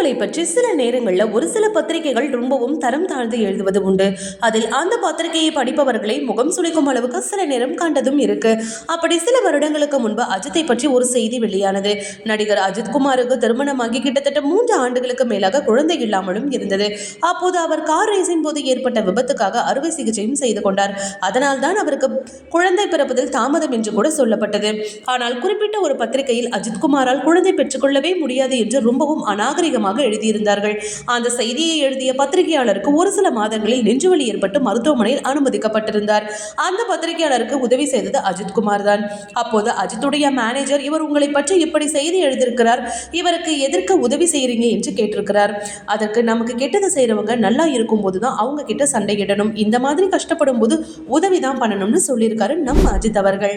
படங்களை பற்றி சில நேரங்களில் ஒரு சில பத்திரிகைகள் ரொம்பவும் தரம் தாழ்ந்து எழுதுவது உண்டு. அதில் அந்த பத்திரிகையை படிப்பவர்களை முகம் சுளிக்கும் அளவுக்கு சில நேரம் கண்டதும் இருக்கு. அப்படி சில வருடங்களுக்கு முன்பு அஜித்தை பற்றி ஒரு செய்தி வெளியானது. நடிகர் அஜித் குமாருக்கு திருமணமாகி கிட்டத்தட்ட மூன்று ஆண்டுகளுக்கு மேலாக குழந்தை இல்லாமலும் இருந்தது. அப்போது அவர் கார் ரேசின் போது ஏற்பட்ட விபத்துக்காக அறுவை சிகிச்சையும் செய்து கொண்டார். அதனால் தான் அவருக்கு குழந்தை பிறப்பதில் தாமதம் என்று கூட சொல்லப்பட்டது. ஆனால் குறிப்பிட்ட ஒரு பத்திரிகையில் அஜித் குமாரால் குழந்தை பெற்றுக்கொள்ளவே முடியாது என்று ரொம்பவும் அநாகரிகமாக எழுதியிருந்தார்கள். அந்த செய்தியை எழுதிய பத்திரிகையாளருக்கு ஒரு சில மாதங்களில் நெஞ்சுவலி ஏற்பட்டு மருத்துவமனையில் அனுமதிக்கப்பட்டிருந்தார். அந்த பத்திரிகையாளருக்கு உதவி செய்தது அஜித்குமார் தான். அப்போது அஜித்துடைய மேனேஜர் இவர் உங்களை பற்றி இப்படி செய்தி எழுதியிருக்கிறார். இவருக்கு எதற்கு உதவி செய்கிறீங்க என்று கேட்டிருக்கிறார். அதற்கு நமக்கு கெட்டது செய்கிறவங்க நல்லா இருக்கும்போது தான் அவங்க கிட்ட சண்டையிடணும். இந்த மாதிரி கஷ்டப்படும் போது உதவி தான் பண்ணணும்னு சொல்லியிருக்காரு நம்ம அஜித் அவர்கள்.